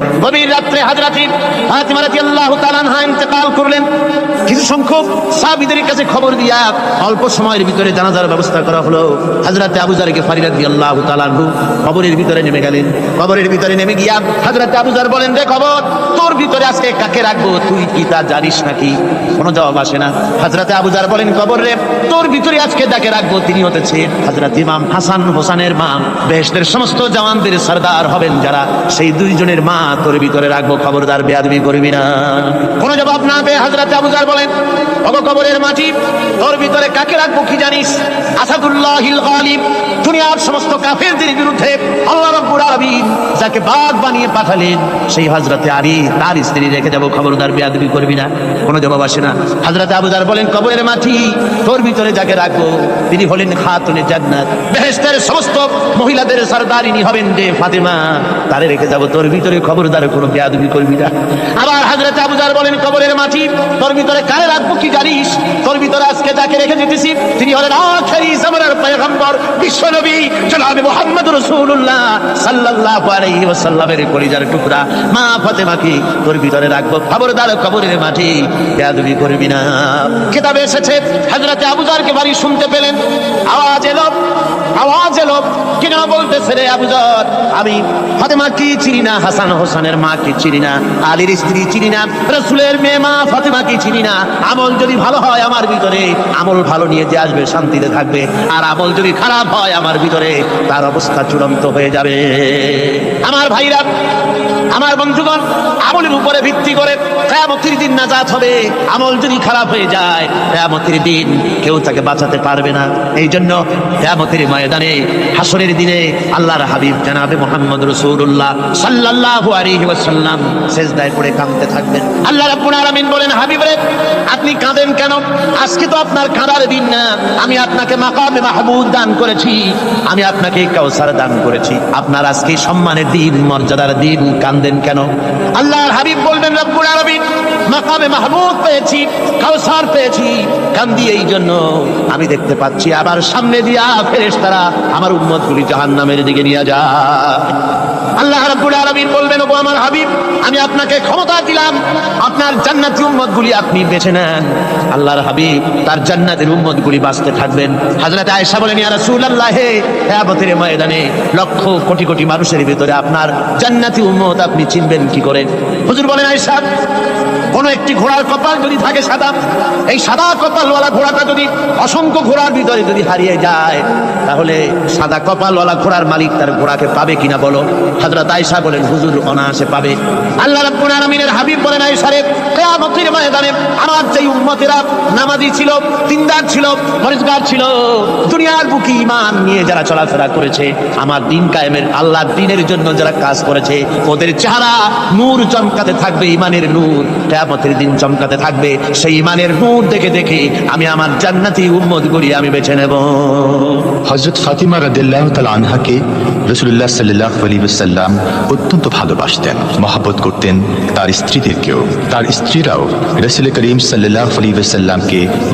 গভীর রাত্রে হাজরাতি ফাতিমা রাদিয়াল্লাহু তাআলা আনহা ইন্তেকাল করলেন। কিছু সংখ্যক সাহাবীদের কাছে খবর দিয়া অল্প সময়ের ভিতরে জানাজার ব্যবস্থা করা হলো। হাজরাতে আবু জারকে ফারি রাদিয়াল্লাহু তাআলা আনহু কবরের ভিতরে নেমে গেলেন। কবরের ভিতরে নেমে গিয়া হাজরাতে আবু জার বলেন রে কবর তোর ভিতরে আজকে কাকে রাখব? তুই কি তা জানিস নাকি? কোনো জবাব আসে না। হাজরাতে আবুজার বলেন, কবর রে, তোর ভিতরে আজকে যাকে রাখব তিনি হতেছে হাজরাত ইমাম হাসান হোসানের মা। বেহেশতের সমস্ত জওয়ানদের সর্দার হবেন যারা। সেই দুইজনের মা তোর করে রাখব, খবরদার বেয়াদবি করবি না। কোনো জবাব না পেয়ে হাজরাতে আবুজার বলেন অবকবরের মাটি, তোর ভিতরে কাকে রাখব কি জানিস? আসাদুল্লাহ দুনিয়ার সমস্ত কাফেরদের বিরুদ্ধে আল্লাহ রাব্বুল আলামিন যাকে বাঘ বানিয়ে পাঠালেন, সেই হযরতে আলী, তার স্ত্রী রেখে যাব, খবরদার বেয়াদবি করবি না, কোনো জবাব আসে না। হযরতে আবু জার বলেন, কবরের মাটি তোর ভিতরে যাকে রাখব তিনি হলেন খাতুনে জান্নাত। বেহেশতের সমস্ত মহিলাদের সরদারিনী হবেন যে ফাতেমা, তারে রেখে যাব, তোর ভিতরে খবরদার, কোনো বেয়াদবি করবি না। আবার হযরত আবু জার বলেন, কবরের মাটি তোর ভিতরে কারে রাখব, কি জানিস? তোর ভিতরে আজকে যাকে রেখে যেতেছি, তিনি হলেন আখেরি জামানার পয়গম্বর বিশ্বনবী জনাবে মুহাম্মদ আলাইহি ওয়াসাল্লামের কলিজার টুকরা। মা তোর ভিতরে রাখব। খবরদার কবরের মাটি। বেয়াদবি করবি না। এসেছে আবু জারকে বাড়ি শুনতে পেলেন। আওয়াজ এলো আওয়াজ এলো। কিনা বলতেছে রে আবু জার, আমি ফাতেমা কি চিনি না? হাসান হোসেনের মা কি চিনি না? আলীর স্ত্রী চিনি না? রসুলের মেয়ে মা ফাতেমা কি চিনি না? আমল যদি ভালো হয় আমার ভিতরে, আমল ভালো নিয়ে যে আসবে, শান্তিতে থাকবে। আর আমল যদি খারাপ হয় আমার ভিতরে তার অবস্থা চূড়ান্ত হয়ে যাবে। আমার ভাইরা, আমার বন্ধুগণ, আমলের উপরে ভিত্তি করে কেয়ামতের দিন নাজাত হবে, আমল যদি খারাপ হয়ে যায়, কেয়ামতের দিন কেউ তাকে বাঁচাতে পারবে না। এই জন্য কেয়ামতের ময়দানে, হাসরের দিনে আল্লাহর হাবিব জানাবে মোহাম্মদ রসুল্লাহ সাল্লাল্লাহু আলাইহি ওয়াসাল্লাম সেজদায় পড়ে কাঁদতে থাকবেন। আল্লাহ রাব্বুল আলামিন বলেন, হাবিব রে, আপনি কাঁদেন কেন? আজকে তো আপনার কাঁদার দিন না। আমি আপনাকে মাকামে মাহমুদ দান করেছি। আমি আপনাকে কাউসার দান করেছি। আপনার আজকে সম্মানের দিন, মর্যাদার দিন, কান্দেন কেন? আল্লাহর হাবিব বলবেন, রব্বুল আলামিন মাকামে মাহমুদ পেয়েছি, কাউসার পেয়েছি কান্দি এই জন্য আমি দেখতে পাচ্ছি, আবার সামনে দিয়া ফেরেশতারা আমার উম্মতগুলি জাহান্নামের দিকে নিয়ে যায়। আল্লাহ রাব্বুল আলামিন বলবেন, ওগো আমার হাবিব, আমি আপনাকে ক্ষমতা দিলাম, আপনার জান্নাতি উম্মতগুলি আপনি বেছে নেন। আল্লাহর হাবিব তার জান্নাতের উম্মতগুলি বাঁচতে থাকবেন। হযরত আয়েশা বলেন, ইয়া রাসূলুল্লাহ কিয়ামতের ময়দানে লক্ষ কোটি কোটি মানুষের ভিতরে আপনার জান্নাতি উম্মত আপনি চিনবেন কি করে? হুজুর বলেন, আয়েশা কোন একটি ঘোড়ার কপাল যদি থাকে সাদা, এই সাদা কপালওয়ালা ঘোড়াটা যদি অসংখ্য ঘোড়ার ভিতরে যদি হারিয়ে যায়, তাহলে সাদা কপালওয়ালা ঘোড়ার মালিক তার ঘোড়াকে পাবে কিনা বলো? তাই আয়েশা বলেন, হুজুর অনায়াসে পাবে। আল্লাহ রাব্বুল আলামিনের হাবিব বলেন ময়দানে আমার উম্মতেরা নামাজি ছিল দিনদার ছিল পরিষ্কার ছিল, দুনিয়ার নিয়ে যারা চলাফেরা করেছে, আমার দিন কায়েমের আল্লাহর দিনের জন্য যারা কাজ করেছে, ওদের চেহারা নূর চমকাতে থাকবে, ঈমানের নূর। দিন চমকাতে থাকবে, সেই ঈমানের নূর দেখে দেখে আমি আমার জান্নাতি উম্মত গুলি আমি বেছে নেব। হজরত ফাতিমা রাদিল্লাহ আনহাকে সাল্লাম অত্যন্ত ভালোবাসতেন, মহাব্বত করতেন তার স্ত্রীদেরকেও, তার স্ত্রীরাও রসুল করিম সাল্লাহ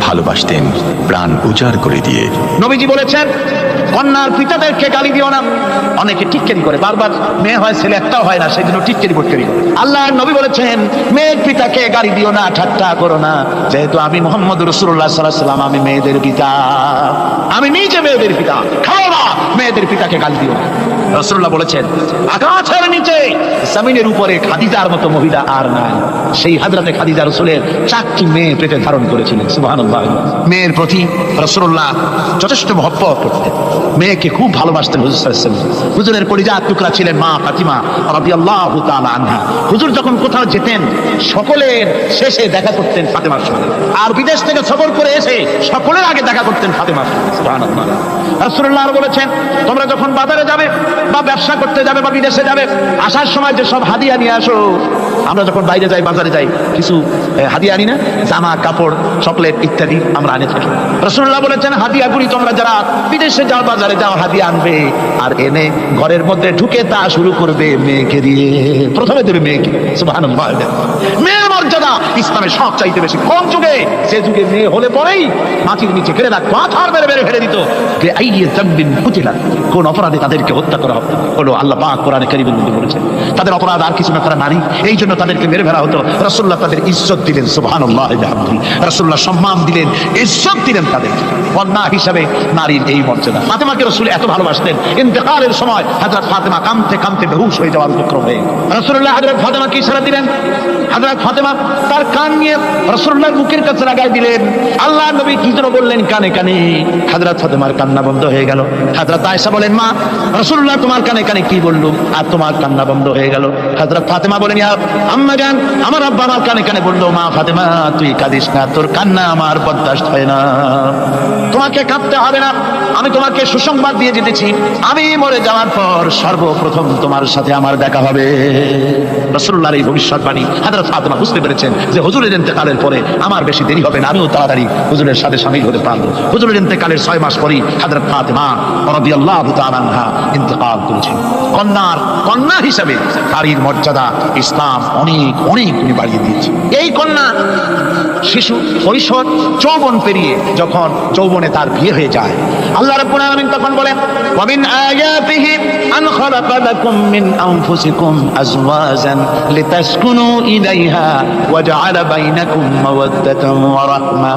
ভালোবাসতেন, প্রাণ উজাড় করে দিয়ে। নবীজি বলেছেন কন্যার পিতাদেরকে গালি দিও না। অনেকে টিটকারি করে। বারবার মেয়ে হয়, ছেলে একটাও হয় না সেই জন্য টিটকারি ফটকারি করে। আল্লাহ নবী বলেছেন, মেয়ের পিতাকে গালি দিও না, ঠাট্টা করো না। যেহেতু আমি মোহাম্মদ রসুল্লাহ সাল্লাহ সাল্লাম আমি মেয়েদের পিতা। আমি নিজে মেয়েদের পিতা। খাও না, মেয়েদের পিতাকে গালি দিও না। রসুল্লাহ বলেছেন আকাশের নিচে জমিনের উপরে খাদিজার মতো মহিলা আর নাই। সেই হাজরাতে খাদিজা রসুলের চারটি মেয়ে পেটে ধারণ করেছিলেন, সুবহানাল্লাহ। মেয়ের প্রতি রসুল্লাহ যথেষ্ট মহব্বত করতেন। মেয়েকে খুব ভালোবাসতেন হুজুর আলাইহি হুজুরের পরিজাত টুকরা ছিলেন মা ফাতিমা রাদিয়াল্লাহু তাআলা আনহা। হুজুর যখন কোথাও যেতেন, সকলের শেষে দেখা করতেন ফাতেমার সঙ্গে। আর বিদেশ থেকে সফর করে এসে সকলের আগে দেখা করতেন ফাতেমার সঙ্গে রাসূলুল্লাহ বলেছেন, তোমরা যখন বাজারে যাবে বা ব্যবসা করতে যাবে বা বিদেশে যাবে, আসার সময় যে সব হাদিয়া নিয়ে আসো। আমরা যখন বাইরে যাই, বাজারে যাই, কিছু হাদিয়া আনি না, জামা, কাপড়, চকলেট ইত্যাদি আমরা আনে থাকি। রসুল্লাহ বলেছেন হাদিয়াগুলি তোমরা যারা বিদেশে যাও, বাজারে যাও, হাদিয়া আনবে। আর এনে ঘরের মধ্যে ঢুকে তা শুরু করবে মেয়েকে দিয়ে। প্রথমে দেবে মেয়েকে মেয়ের মর্যাদা ইসলামের সব চাইতে বেশি কোন যুগে। সে যুগে মেয়ে হলে পরেই মাটির নিচে ফেলে রাখতো পাথর মেরে মেরে ফেলে দিত। আইয়ে কোন অপরাধে তাদেরকে হত্যা করা করা হলো, আল্লাহ পাক কোরআনে কারিমের মধ্যে বলেছেন। তাদের অপরাধ আর কিছু না তারা নারী এই জন্য তাদেরকে মেরে ফেলা হতো। রাসূলুল্লাহ তাদের ইজ্জত দিলেন, সুবহানাল্লাহ রাসূলুল্লাহ সম্মান দিলেন, ইজ্জত দিলেন তাদের। কন্যা হিসাবে নারীর এই মর্যাদা। ফাতেমাকে রাসূল এত ভালোবাসতেন। ইন্তেকালের সময় হযরত ফাতেমা কামতে কামতে বেহুশ হয়ে যাওয়ার উপক্রম হয়ে গেল। রাসূলুল্লাহ হযরত ফাতেমাকে ইশারা দিলেন। হযরত ফাতেমা তার কান নিয়ে রাসূলুল্লাহর মুখের কাছে লাগাই দিলেন। আল্লাহ নবী কি যেন বললেন কানে কানে। হযরত ফাতেমার কান্না বন্ধ হয়ে গেল। হযরত আয়েশা বলেন, মা রাসূলুল্লাহ তোমার কানে কানে কি বলল? আর তোমার কান্না বন্ধ হয়ে গেল। হযরত ফাতেমা বলেন আম্মা জান, আমার আব্বা আমার কানে কানে বলল, মা ফাতেমা, তুই কাঁদিস না, তোর কান্না আমার বরদাস্ত হয় না। তোমাকে কাঁদতে হবে না, আমি তোমাকে সুসংবাদ দিয়ে যেতেছি। আমি মরে যাওয়ার পর সর্বপ্রথম তোমার সাথে আমার দেখা হবে। রসুল্লাহর এই ভবিষ্যৎবাণী হাজরত ফাতেমা বুঝতে পেরেছেন যে হুজুরের ইন্তেকালের পরে আমার বেশি দেরি হবে না, আমিও তাড়াতাড়ি হুজুরের সাথে সামিল হতে পারব। হুজুরের ইন্তেকালের ছয় মাস পরেই হাজরত ফাতেমা রাদিয়াল্লাহু তাআলা আনহা ইন্তেকাল করেছেন কন্যার কন্যা হিসাবে নারীর মর্যাদা ইসলাম অনেক অনেক গুণে বাড়িয়ে দিয়েছে। এই কন্যা শিশু কৈশোর যৌবন পেরিয়ে যখন যৌবনে তার বিয়ে হয়ে যায়, আল্লাহ রাব্বুল আলামিন তখন বলেন আয়াতিহি আন খালাকা লাকুম মিন আনফুসিকুম আজওয়াজান লিতাসকুনু ইলাইহা ওয়া জাআলা বাইনাকুম ওয়া রাহমা।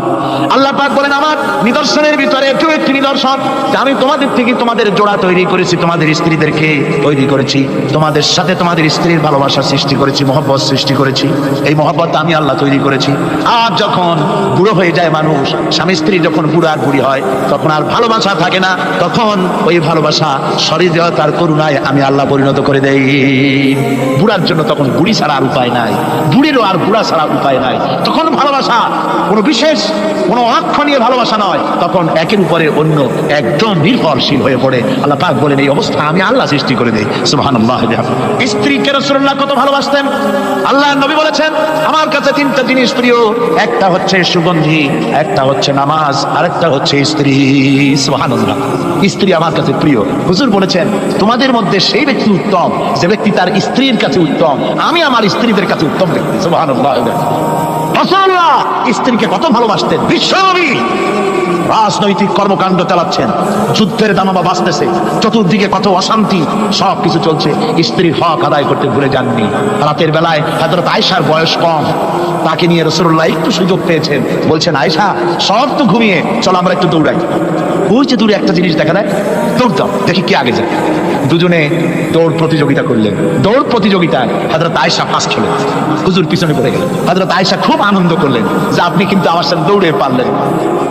আল্লাহ পাক বলেন, আমার নিদর্শনের ভিতরে একটি নিদর্শন আমি তোমাদের থেকে তোমাদের জোড়া তৈরি করেছি, তোমাদের স্ত্রীদেরকে তৈরি করেছি। তোমাদের সাথে তোমাদের স্ত্রীর ভালোবাসা সৃষ্টি করেছি, মহব্বত সৃষ্টি করেছি। এই মহব্বত আমি আল্লাহ তৈরি করেছি। আর যখন বুড়ো হয়ে যায় মানুষ, স্বামী স্ত্রী যখন বুড়ো আর বুড়ি হয়, তখন আর ভালোবাসা থাকে না। তখন ওই ভালোবাসা শরীরতার করুণায় আমি আল্লাহ পরিণত করে দেই। বুড়ার জন্য তখন বুড়ি ছাড়া আর উপায় নাই। বুড়িরও আর বুড়া ছাড়া উপায় নাই। তখন ভালোবাসা কোনো বিশেষ, কোনো অক্ষণীয় ভালোবাসা নয়। তখন একের উপরে অন্য একদম নির্ভরশীল হয়ে পড়ে। আল্লাহ পাক বলেন, এই অবস্থা আমি আল্লাহ সৃষ্টি করে দেই। সুবহানাল্লাহ স্ত্রীকে রাসূলুল্লাহ কত ভালোবাসতেন? আল্লাহ নবী বলেছেন, আমার কাছে তিনটা জিনিস প্রিয়। একটা হচ্ছে সুগন্ধি, একটা হচ্ছে নামাজ, আরেকটা হচ্ছে স্ত্রী। সুবহানাল্লাহ। স্ত্রী আমার কাছে প্রিয়। হুজুর বলেছেন, তোমাদের মধ্যে সেই ব্যক্তি উত্তম, যে ব্যক্তি তার স্ত্রীর কাছে উত্তম। আমি আমার স্ত্রীদের কাছে উত্তম ব্যক্তি। রাসূলুল্লাহ স্ত্রীকে কত ভালোবাসতেন? বিশ্বনবী। রাজনৈতিক কর্মকাণ্ড চালাচ্ছেন। যুদ্ধের দামাবা বাঁচতেছে। চতুর্দিকে কত অশান্তি। সব কিছু চলছে। স্ত্রী হক আদায় করতে ভুলে যাননি। রাতের বেলায় হাজরত আয়সার বয়স কম। তাকে নিয়ে রসুল্লাহ একটু সুযোগ পেয়েছেন। বলছেন আয়সা সব তো ঘুমিয়ে, চলো আমরা একটু দৌড়াই। ওই যে দূরে একটা জিনিস দেখা দেয় দৌড় দাও, দেখি কে আগে যায়। দুজনে দৌড় প্রতিযোগিতা করলেন। দৌড় প্রতিযোগিতায় হাজরত আয়েশা ফার্স্ট হলেন। হুজুর পিছনে পড়ে গেলেন। হাজরত আয়েশা খুব আনন্দ করলেন যে আপনি কিন্তু আমার সাথে দৌড়ে পারলেন।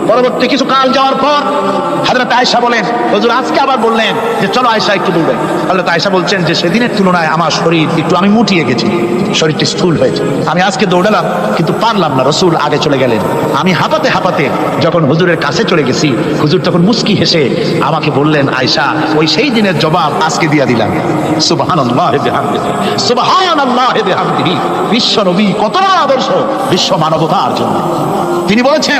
পরবর্তী কিছু কাল যাওয়ার পর হাজরত আয়েশা বলেন, হুজুর, আজকে আবার বললেন যে চলো আয়েশা একটু দৌড়াই। হাজরত আয়েশা বলছেন যে সেদিনের তুলনায় আমার শরীর একটু আমি মুটিয়ে গেছি। শরীরটি স্থূল হয়েছে। আমি আজকে দৌড়ালাম, কিন্তু পারলাম না। রসুল আগে চলে গেলেন। আমি হাঁপাতে হাঁপাতে যখন হুজুরের কাছে চলে গেছি, হুজুর তখন মুস্কি হেসে আমাকে বললেন আয়সা ওই সেই দিনের জবাব আজকে দিয়া দিলাম। সুবাহান সুবাহান বিশ্ব নবী কতটা আদর্শ বিশ্ব মানবতার জন্য। তিনি বলেছেন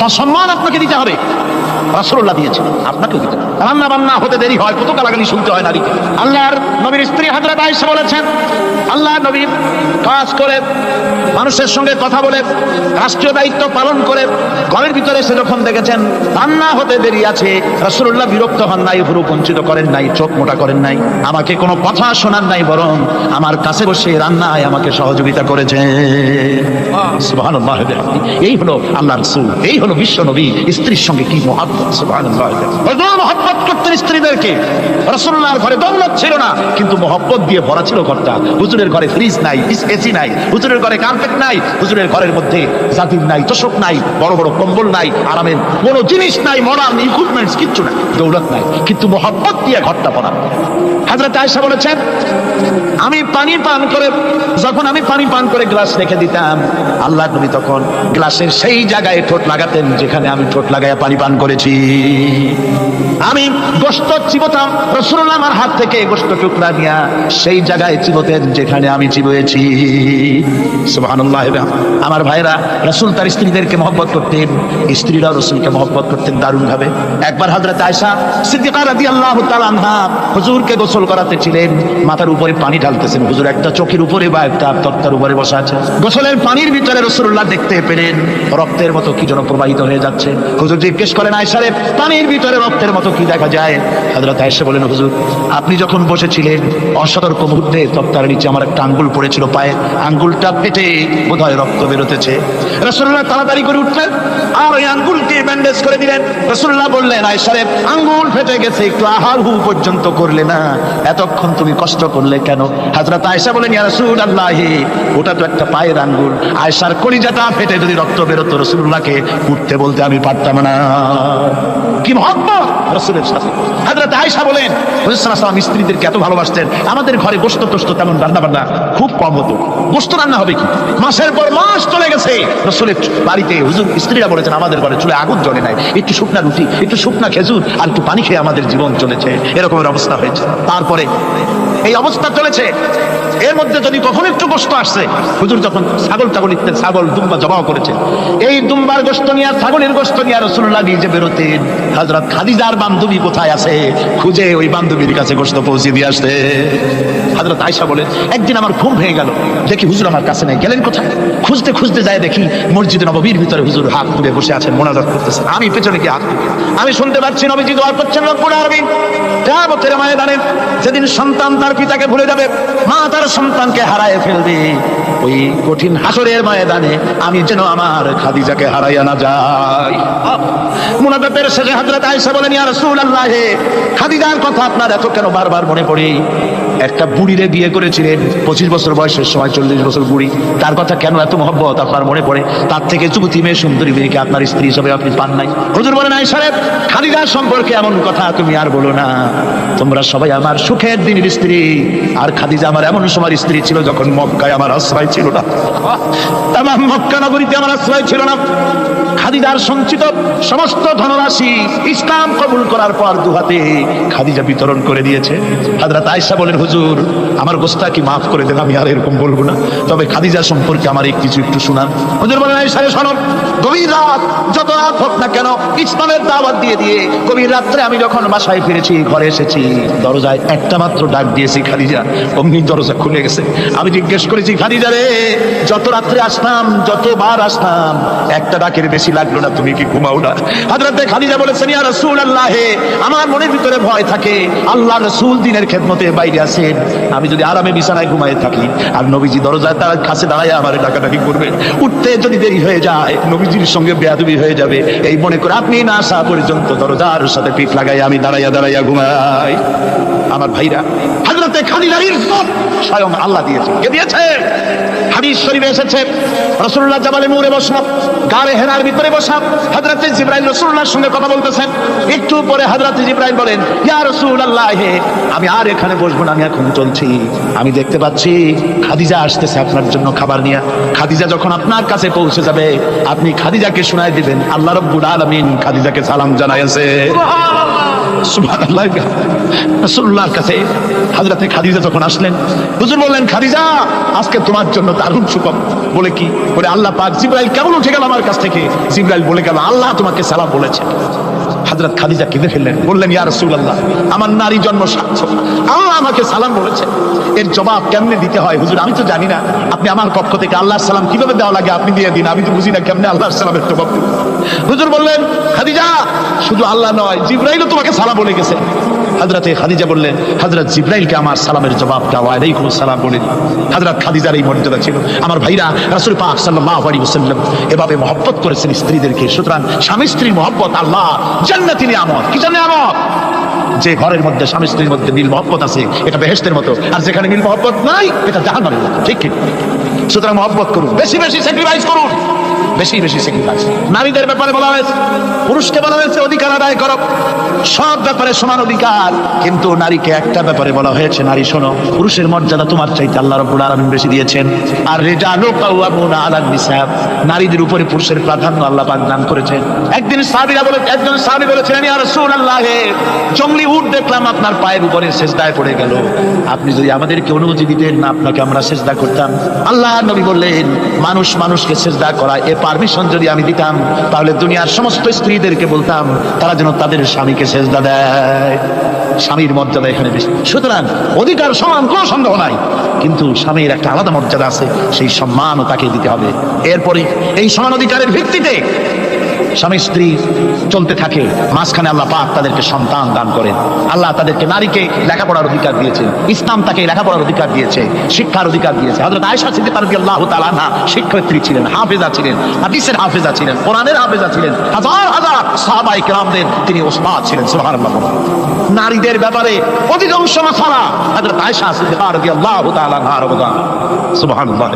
তার সম্মান আপনাকে দিতে হবে রাসুল্লাহ দিয়েছেন আপনাকেও দিতে হবে। রান্না বান্না হতে দেরি হয় কত গালাগালি শুনতে হয় নারীকে। আল্লাহর নবীর স্ত্রী হাজরত আয়েশা বলেছেন, আল্লাহ নবী কাজ করে, মানুষের সঙ্গে কথা বলে, রাষ্ট্রীয় দায়িত্ব পালন করে, ঘরের ভিতরে এসে যখন দেখেছেন রান্না হতে দেরি আছে, রাসূলুল্লাহ বিরক্ত হন নাই ভুরু বঞ্চিত করেন নাই, চোখ মোটা করেন নাই, আমাকে কোনো কথা শোনান নাই, বরং আমার কাছে বসে রান্নায় আমাকে সহযোগিতা করেছে এই হলো আল্লাহ রাসূল, এই হলো বিশ্ব নবী, স্ত্রীর সঙ্গে কি মহাব্বত, সুবহানাল্লাহ রসুল মহব্বত করতেন স্ত্রীদেরকে রসুল্লাহর ঘরে দৌলত ছিল না, কিন্তু মহব্বত দিয়ে ভরা ছিল ঘরটা। হুজুরের ঘরে ফ্রিজ নাই এসি নাই, হুজুরের ঘরে কার্পেট নাই, হুজুরের ঘরের মধ্যে জাতির নাই, তোষক নাই, বড় বড় কম্বল নাই, আরামের কোনো জিনিস নাই মডার্ন ইকুইপমেন্টস কিচ্ছু নাই, দৌলত নাই, কিন্তু মহব্বত দিয়ে ঘরটা ভরা হাজরত আয়েশা বলেছেন, আমি পানি পান করে, যখন আমি পানি পান করে গ্লাস রেখে দিতাম, আল্লাহ নবী তখন গ্লাসের সেই জায়গায় ঠোঁট লাগাতেন, যেখানে আমি ঠোঁট লাগাইয়া পানি পান করেছি। আমি আমি গোস্ত আমার হাত থেকে গোস্ত টুকরা সেই জায়গায় যেখানে আমি আমার ভাইরা, রসুল তার স্ত্রীদেরকে মহব্বত করতেন, স্ত্রীরা রসুলকে মহব্বত করতেন একবার আয়সা আনহা হুজুরকে গোসল করাতে ছিলেন, মাথার উপরে পানি ঢালতেছেন। হুজুর একটা চোখের উপরে বা একটা তক্তার উপরে বসা আছে। গোসলের পানির ভিতরে রসুল্লাহ দেখতে পেলেন, রক্তের মতো কি যেন প্রবাহিত হয়ে যাচ্ছে। হুজুর জিজ্ঞেস করেন আয়সারে পানির ভিতরে রক্তের মতো কি দেখা যায় হাজরত আয়সা বলেন, হুজুর, আপনি যখন বসেছিলেন, অসতর্ক মুহূর্তে তক্তার নিচে আমার একটা আঙ্গুল পড়েছিল পায়ে। আঙ্গুলটা ফেটে বোধহয় রক্ত বেরোতেছে। রসুল্লাহ তাড়াতাড়ি করে উঠলেন আর ওই আঙ্গুলকে ব্যান্ডেজ করে দিলেন। রসুল্লাহ বললেন আয়সারে আঙ্গুল ফেটে গেছে, একটু আহার হু পর্যন্ত করলে না। এতক্ষণ তুমি কষ্ট করলে কেন? হাজরত আয়সা বলেন, ইয়া রসুল আল্লাহি ওটা তো একটা পায়ের আঙ্গুল। আয়সার কলিজাটা ফেটে যদি রক্ত বেরোতো রসুল্লাহকে উঠতে বলতে আমি পারতাম না। কি মহব্বত! রসুলের সাথে। হাজরত আয়সা বলেন রসুলাম স্ত্রীদেরকে এত ভালোবাসতেন, আমাদের ঘরে গোস্ত টোস্ত তেমন রান্না বান্না খুব কম হতো। গোস্ত রান্না হবে কি? মাসের পর মাস চলে গেছে। রসুলের বাড়িতে হুজুর স্ত্রীরা বলেছেন, আমাদের ঘরে চুলে আগুন জ্বলে নাই। একটু শুকনা রুটি, একটু শুকনা খেজুর আর একটু পানি খেয়ে আমাদের জীবন চলেছে। এরকমের অবস্থা হয়েছে। তারপরে এই অবস্থা চলেছে। এর মধ্যে যদি কখন একটু গোস্ত আসছে হুজুর যখন ছাগল টাগল ইত্যাদি, ছাগল দুম্বা জবাও করেছে, এই দুম্বার গোস্ত নিয়ে আর ছাগলের গোস্ত নিয়ে রসুল্লাহ নিজে বেরোতেন। হাজরত খাদিজার বান্ধবী কোথায় আছে? খুঁজে ওই বান্ধবীর কাছে গোস্ত পৌঁছে দিয়ে আসতে। হাজরত আয়সা বলে একদিন আমার ঘুম ভেঙে গেল। দেখি হুজুর আমার কাছে নেই। গেলেন কোথায়? খুঁজতে খুঁজতে যায়, দেখি মসজিদে নববীর ভিতরে হুজুর হাত তুলে বসে আছেন, মোনাজাত করতেছেন। আমি পেছনে গিয়ে হাত আমি শুনতে পাচ্ছি নবীজি দোয়া করছেন, রব্বুল আলামিন, কিয়ামতের ময়দানে যেদিন সন্তান তার পিতাকে ভুলে যাবে, মা তার সন্তানকে হারায় ফেলবে। ওই কঠিন হাসরের ময়দানে আমি যেন আমার খাদিজাকে হারাইয়া না যাই। মুনাজাতের শেষে হযরত আয়েশা বলেন ইয়া রাসূলুল্লাহ, খাদিজার কথা আপনার এত কেন বারবার মনে পড়ে? একটা বুড়িরে বিয়ে করেছিলেন, পঁচিশ বছর বয়সের সময়, চল্লিশ বছর বুড়ি। তার কথা কেন এত মহব্বত আপনার মনে পড়ে? তার থেকে যুবতী মেয়ে সুন্দরী মেয়েকে আপনার স্ত্রী হিসেবে আপনি পান নাই। হুজুর বলেন আই সাহেব খালিদার সম্পর্কে এমন কথা তুমি আর বলো না। তোমরা সবাই আমার সুখের দিনের স্ত্রী। আর খাদিজা আমার এমন সময় স্ত্রী ছিল যখন মক্কায় আমার আশ্রয় ছিল না। তাম মক্কা নগরীতে আমার আশ্রয় ছিল না। খাদিজার সঞ্চিত সমস্ত ধনরাশি ইসলাম কবুল করার পর দুহাতে খাদিজা বিতরণ করে দিয়েছে। হাজরাত আয়সা বলেন, হুজুর, আমার গোস্তা কি মাফ করে দেন? আমি আর এরকম বলব না। তবে খাদিজা সম্পর্কে আমার কিছু একটু শোনান। হুজুর বলেন আয়সা শোনো। গভীর রাত, যত রাত না কেন? ইসলামের দাওয়াত দিয়ে দিয়ে গভীর রাত্রে আমি যখন বাসায় ফিরেছি, ঘরে এসেছি, দরজায় একটা মাত্র ডাক দিয়েছি, খাদিজা। অমনি দরজা খুলে গেছে। আমি জিজ্ঞেস করেছি, খাদিজা রে, যত রাত্রে আসতাম, যতবার আসতাম, একটা ডাকের বেশি লাগল না, তুমি কি ঘুমাও না? হাজরাতে খাদিজা বলেছেন, ইয়া রাসূলুল্লাহ, আমার মনের ভিতরে ভয় থাকে। আল্লাহ রাসূল দিনের খেদমতে বাইরে আছেন। আমি যদি আরামে বিছানায় ঘুমায় থাকি, আর নবীজি দরজায় তার কাছে দাঁড়ায় আমার ডাকাডাকি করবে উঠতে যদি দেরি হয়ে যায়, নবীজির সঙ্গে বেয়াদবি হয়ে যাবে। এই মনে করে আপনি না আসা পর্যন্ত দরজার সাথে পিঠ লাগাই আমি দাঁড়াইয়া দাঁড়াইয়া ঘুমাই। আমার ভাইরা হাজরাতে ইজ্জত স্বয়ং আল্লাহ দিয়েছে। কে দিয়েছে? হাদিস শরীফে এসেছে। রাসূলুল্লাহ জাবালে নূরে বসা গারে হেরার ভিতরে বসা, হযরতে জিবরাইল রাসূলুল্লাহর সঙ্গে কথা বলতেছেন। একটু পরে হযরতে জিবরাইল বলেন, ইয়া রাসূলুল্লাহ, আমি আর এখানে বসবো না, আমি এখন চলছি। আমি দেখতে পাচ্ছি খাদিজা আসতেছে আপনার জন্য খাবার নিয়ে। খাদিজা যখন আপনার কাছে পৌঁছে যাবে, আপনি খাদিজাকে শোনায় দিবেন। আল্লাহ রাব্বুল আলামিন খাদিজাকে সালাম জানাইছে সুবহানাল্লাহ। কাছে হাজরাতে খাদিজা যখন আসলেন, হুজুর বললেন, খাদিজা, আজকে তোমার জন্য দারুণ সুখম বলে কি? বলে, আল্লাহ পাক জিব্রাইল কেমন উঠে গেল আমার কাছ থেকে? জিব্রাইল বলে গেল, আল্লাহ তোমাকে সালাম বলেছে হযরত খাদিজা কেঁদে ফেললেন। বললেন, ইয়া রাসূলুল্লাহ, আমার নারী জন্ম সার্থক আল্লাহ আমাকে সালাম বলেছে। এর জবাব কেমনে দিতে হয়? হুজুর, আমি তো জানি না। আপনি আমার পক্ষ থেকে আল্লাহর সালাম কীভাবে দেওয়া লাগে আপনি দিয়ে দিন। আমি তো বুঝি না কেমনে আল্লাহর সালামের জবাব। হুজুর বললেন, খাদিজা, শুধু আল্লাহ নয়, জিব্রাইলও তোমাকে সালাম বলে গেছে। হাজরাতে খাদিজা বললেন হাজরত জিব্রাইলকে আমার সালামের জবাব দেওয়া আলাইকুম সালাম বলেন হাজরত খাদিজার এই মর্যাদা ছিল। আমার ভাইরা রাসূল পাক সাল্লাল্লাহু আলাইহি ওয়াসাল্লাম এভাবে মহব্বত করেছেন স্ত্রীদেরকে। সুতরাং স্বামী স্ত্রীর মহব্বত আল্লাহ জান্নাতি নিয়ামত। কি জানে আমত যে ঘরের মধ্যে স্বামী স্ত্রীর মধ্যে মিল মহব্বত আছে, এটা বেহেস্তের মতো। আর যেখানে মিল মহব্বত নাই, এটা জাহান্নামের মতো। ঠিক কি? সুতরাং মহব্বত করুন। বেশি বেশি স্যাক্রিফাইস করুন। বেশি বেশি স্যাক্রিফাইস নারীদের ব্যাপারে বলা হয়েছে, পুরুষকে বলা হয়েছে, অধিকার আদায় করো। সব ব্যাপারে সমান অধিকার। কিন্তু নারীকে একটা ব্যাপারে বলা হয়েছে, নারী শোনো, পুরুষের মর্যাদা তোমার চাইতে আল্লাহ রাব্বুল আলামিন বেশি দিয়েছেন। আর রিজালু কাওয়ামুনা আলান নিসা নারীদের উপরে পুরুষের প্রাধান্য আল্লাহ পাক দান করেছেন। একদিন সাহাবীরা বলে, একজন সাহাবী বলেছিলেন, ইয়া রাসূলুল্লাহ, জঙ্গলি উট দেখলাম আপনার পায়ের উপরে সেজদায় পড়ে গেল। আপনি যদি আমাদেরকে অনুমতি দিতেন, না, আপনাকে আমরা সেজদা করতাম। আল্লাহ নবী বললেন, মানুষ মানুষকে সেজদা করা এ পারমিশন যদি আমি দিতাম, তাহলে দুনিয়ার সমস্ত স্ত্রীদেরকে বলতাম, তারা যেন তাদের স্বামীকে সেজদা দেয়। স্বামীর মর্যাদা এখানে বেশি। সুতরাং অধিকার সমান, কোনো সন্দেহ নাই। কিন্তু স্বামীর একটা আলাদা মর্যাদা আছে, সেই সম্মানও তাকে দিতে হবে। এরপরে এই সমান অধিকারের ভিত্তিতে স্বামী স্ত্রী চলতে থাকে, মাঝখানে আল্লাহ পাক তাদেরকে সন্তান দান করেন। আল্লাহ তাদেরকে নারীকে লেখাপড়ার অধিকার দিয়েছেন, ইসলাম তাকে লেখাপড়ার অধিকার দিয়েছে, শিক্ষার অধিকার দিয়েছে। হযরত আয়েশা সিদ্দিকা রাদিয়াল্লাহু তাআলা আনহা শিক্ষয়িত্রী ছিলেন, হাফেজা ছিলেন, হাদিসের হাফেজা ছিলেন, কোরআনের হাফেজা ছিলেন, হাজার হাজার সাহাবাই কেরামদের তিনি ওস্তাদ ছিলেন, সুবহানাল্লাহ। নারীদের ব্যাপারে অধিকাংশ মাসালা হযরত আয়েশা সিদ্দিকা রাদিয়াল্লাহু তাআলা আনহার অবদান সুবহানাল্লাহ।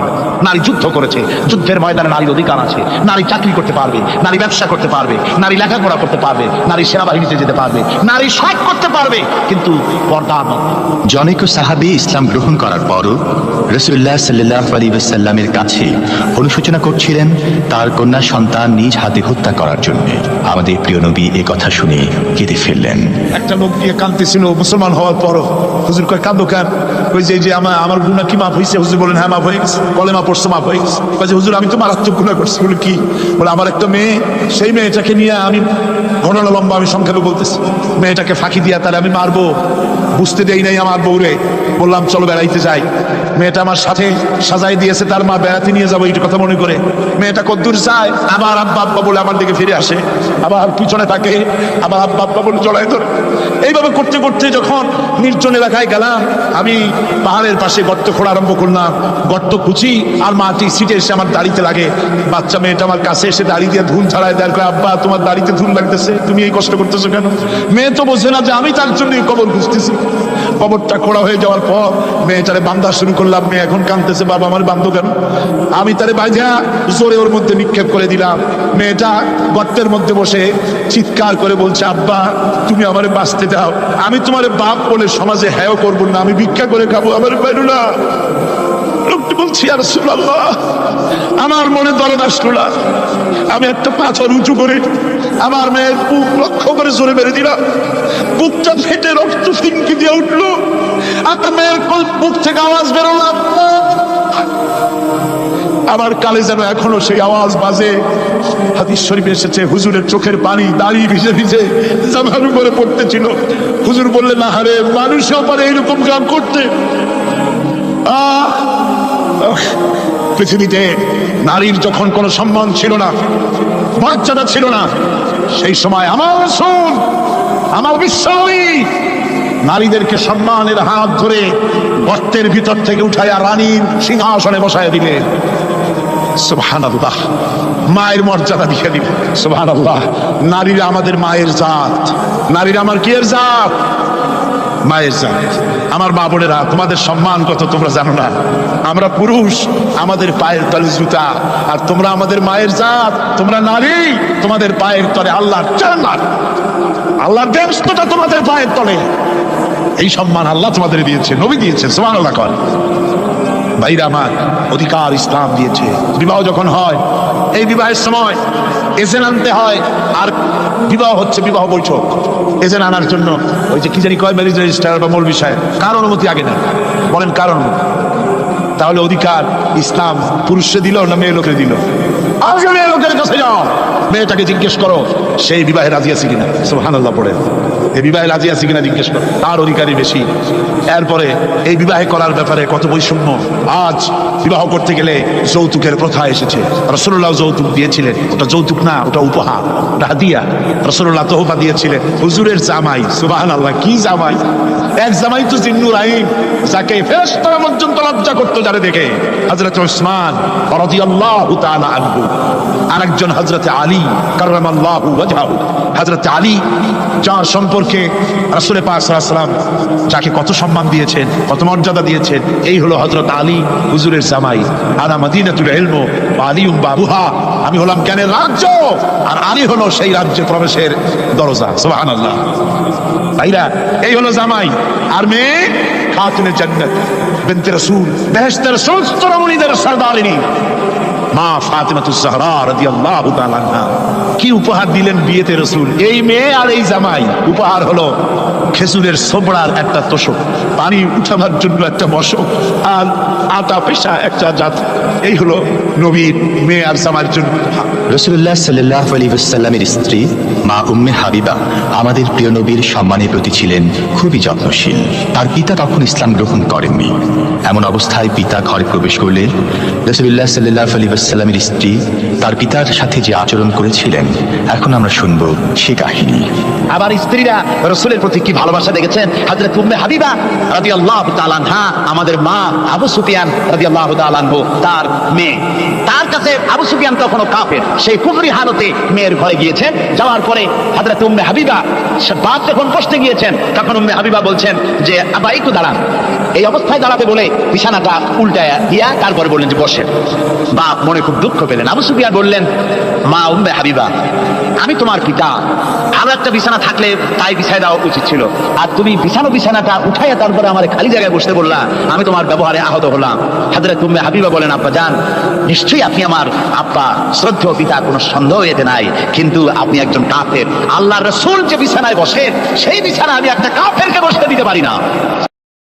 নারী যুদ্ধ করেছে, যুদ্ধের ময়দানে নারী অধিকার আছে, নারী চাকরি করতে পারবে, নারী ব্যবসা করতে পারবে, নারী লেখাপড়া করতে পারবে, নারী সেনাবাহিনীতে যেতে পারবে, নারী সব করতে পারবে, কিন্তু পর্দা। জনৈক সাহাবি ইসলাম গ্রহণ করার পরও রসুল্লাহ সাল্লাহ আলী সাল্লামের কাছে অনুশোচনা করছিলেন তার কন্যা সন্তান নিজ হাতে হত্যা করার জন্য আমাদের প্রিয় নবী এ কথা শুনে কেঁদে ফেললেন। একটা লোক দিয়ে কাঁদতেছিল, মুসলমান হওয়ার পরও। হুজুর কয়, কাঁদো কেন? ওই যে যে আমার আমার গুণা কি মাফ হয়েছে হুজুর বলেন হ্যাঁ মাফ হয়ে গেছে। বলে, মা, পড়ছে, মাফ হয়ে গেছে। যে, হুজুর, আমি তো মারাত্মক গুণা করছি। বলে, কি? বলে, আমার একটা মেয়ে, সেই মেয়েটাকে নিয়ে আমি ঘটনা লম্বা আমি সংক্ষেপে বলতেছি। মেয়েটাকে ফাঁকি দিয়া তাহলে আমি মারবো। বুঝতে দেই নাই আমার বউরে। বললাম, চলো, বেড়াইতে যাই। মেয়েটা আমার সাথে সাজাই দিয়েছে, তার মা বেড়াতে নিয়ে যাব এইটা কথা মনে করে। মেয়েটা কদ্দূর যায়, আবার আব্বা আব্বা বলে আমার দিকে ফিরে আসে, আবার পিছনে থাকে, আবার আব্বা আব্বা বলে জড়াই ধরে। এইভাবে করতে করতে যখন নির্জন এলাকায় গেলাম, আমি পাহাড়ের পাশে গর্ত খোঁড়া আরম্ভ করলাম। গর্ত কুচি আর মাটি সিটে এসে আমার দাড়িতে লাগে। বাচ্চা মেয়েটা আমার কাছে এসে দাড়ি দিয়ে ধুন ছাড়ায় দেয় আব্বা, তোমার দাড়িতে ধুন লাগতেছে, তুমি এই কষ্ট করতেছো কেন? মেয়ে তো বোঝে না যে আমি তার জন্য কবর খুঁজতেছি। কবরটা খোঁড়া হয়ে যাওয়ার পর মেয়েটারে বান্ধা শুরু করলাম মেয়ে এখন কাঁদতেছে, বাবা আমার বান্ধব কেন? আমি তারে বাঁধা জোরে ওর মধ্যে নিক্ষেপ করে দিলাম। মেয়েটা গর্তের মধ্যে বসে চিৎকার করে বলছে, আব্বা, তুমি আমারে বাঁচতে দাও। আমি তোমার বাপ বলে সমাজে হ্যাঁ করব না, আমি ভিক্ষা করে খাব, আমার বাইরু না। আমার মনে দরদ আসলো না। আমি একটা পাথর উঁচু করে আমার মেয়ের বুক লক্ষ্য করে জোরে মেরে দিলাম। বুকটা ফেটে রক্ত ফিনকি দিয়ে উঠল। আপনার মেয়ের বুক থেকে আওয়াজ বেরোলাম আমার কালে যেন এখনও সেই আওয়াজ বাজে। হাদিস শরীফে এসেছে, হুজুরের চোখের পানি দাঁড়িয়ে ভিজে ভিজে জামার উপরে পড়তেছিল। হুজুর বললেন না হারে মানুষও পারে এরকম কাম করতে। পৃথিবীতে নারীর যখন কোনো সম্মান ছিল না, মর্যাদা ছিল না, সেই সময় আমার রসুল, আমার বিশ্বনবী নারীদেরকে সম্মানের হাত ধরে গর্তের ভিতর থেকে উঠাইয়া রানীর সিংহাসনে বসায় দিলেন সুবহান আল্লাহ মায়ের মর্যাদা দিয়ে দিবে। সুবহান আল্লাহ নারীরা আমাদের মায়ের জাত। নারীরা আমার কি এর জাত? মায়ের জাত। আমার মা বোনেরা, তোমাদের সম্মান কত তোমরা জানো না? আমরা পুরুষ, আমাদের পায়ের তলে জুতা। আর তোমরা আমাদের মায়ের জাত। তোমরা নারী, তোমাদের পায়ের তলে আল্লাহ জান্নাত। আল্লাহর ব্যস্ততা তোমাদের পায়ের তলে। এই সম্মান আল্লাহ তোমাদের দিয়েছে, নবী দিয়েছে সুবহান আল্লাহ কর। ভাইরা আমার, অধিকার ইসলাম দিয়েছে। বিবাহ যখন হয়, এই বিবাহের সময় এজেন আনতে হয়, আর বিবাহ হচ্ছে বিবাহ বৈঠক। এজেন আনার জন্য ওই যে কি জানি কয় ম্যারেজ রেজিস্টার বা মূল বিষয় কার অনুমতি আগে না বলেন কার অনুমতি? তাহলে অধিকার ইসলাম পুরুষে দিল না মেয়ে লোকে দিল? আজকে মেয়ে লোকের কাছে যাও। মেয়েটাকে জিজ্ঞেস করো, সেই বিবাহে রাজি আছে কিনা? সুবহানাল্লাহ পড়ে। এই বিবাহে রাজি আছে কিনা জিজ্ঞেস করো। তার অধিকারই বেশি। এরপরে এই বিবাহে করার ব্যাপারে কত বৈষম্য। আজ বিবাহ করতে গেলে যৌতুকের প্রথা এসেছে। রসুল্লাহ যৌতুক দিয়েছিলেন। ওটা যৌতুক না, ওটা উপহার। ওটা হাদিয়া। রসুল্লাহ তোহফা দিয়েছিলেন। হুজুরের জামাই সুবাহান আল্লাহ কি জামাই? এক জামাই তো জিন্নুর আইন, যাকে ফেরেশতারা পর্যন্ত লজ্জা করতো যারে দেখে হজরত ওসমান রাদিয়াল্লাহু তাআলা আনহু। আরেকজন হজরত আলী কাররামাল্লাহু ওয়াজহাহু। হজরত আলী, যার সম্পর্কে রাসূল পাক সাল্লাল্লাহু যাকে কত সম্মান দিয়েছেন, কত মর্যাদা দিয়েছেন, এই হলো হজরত আলী, হুজুরের জামাই। আনা মদিনাতুল ইলম ওয়া আলিউম বাবুহা আমি হলাম জ্ঞানের রাজ্য, আর আলী হলো সেই রাজ্যে প্রবেশের দরজা। সুবহানাল্লাহ। ভাইরা এই হলো জামাই। আর মেয়ে খাতুনে জান্নাত। বিনতে রাসূল বেহেশতের সমস্ত রমণীদের সরদারিনী। মা ফাতেমাতুজ জাহরা রাদিয়াল্লাহু তাআলা কি উপহার দিলেন বিয়েতে রসুল? এই মেয়ে আর এই জামাই। উপহার হলো খেজুরের সোবড়ার একটা তোষক। পানি উঠাবার জন্য একটা মশক আর আটা পেশা একটা জাত। এই হলো নবীর মেয়ে আর জামাইয়ের জন্য রসুল্লাহ সাল্লাহ আলী সাল্লামের স্ত্রী, মা উম্মে হাবিবা, আমাদের প্রিয় নবীর সম্মানের প্রতি ছিলেন খুবই যত্নশীল। তার পিতা তখন ইসলাম গ্রহণ করেননি। এমন অবস্থায় পিতা ঘরে প্রবেশ করলে রসুল্লাহ সাল্লাহ আলী সাল্লামের স্ত্রী তার পিতার সাথে যে আচরণ করেছিলেন, এখন আমরা শুনব সে কাহিনী। আবার স্ত্রীরা রসুলের প্রতি কি ভালোবাসা দেখেছেন? হাজরত উম্মে হাবিবা রাদিয়াল্লাহু তাআলা আনহা, আমাদের মা আবু সুফিয়ান রাদিয়াল্লাহু তাআলা আনহু, তার মেয়ে। তার কাছে আবু সুফিয়ান তখনও কাফের। সেই কুফরি হালতে মেয়ের ঘরে গিয়েছেন। যাওয়ার পরে হাজরত উম্মে হাবিবা বাপ যখন বসতে গিয়েছেন, তখন উম্মে হাবিবা বলছেন যে আবা একটু দাঁড়ান। এই অবস্থায় দাঁড়াতে বলে বিছানাটা উল্টায় দিয়া তারপরে বললেন যে, বসেন। বাপ মনে খুব দুঃখ পেলেন। আবু সুফিয়ান বললেন, মা, উম্মে হাবিবা, আমি তোমার পিতা। আরও একটা বিছানা থাকলে তাই বিছায় দেওয়া উচিত ছিল। আর তুমি বিছানো বিছানাটা উঠাইয়া তারপরে আমার খালি জায়গায় বসতে বললা, আমি তোমার ব্যবহারে আহত হলাম। হাজরে তুমি হাবিবা বলেন, আব্বা যান নিশ্চয়ই আপনি আমার আব্বা, শ্রদ্ধেয় পিতা, কোনো সন্দেহ এতে নাই। কিন্তু আপনি একজন কাফের। আল্লাহ রসুল যে বিছানায় বসেন সেই বিছানা আমি একটা কাফেরকে বসতে দিতে পারি না।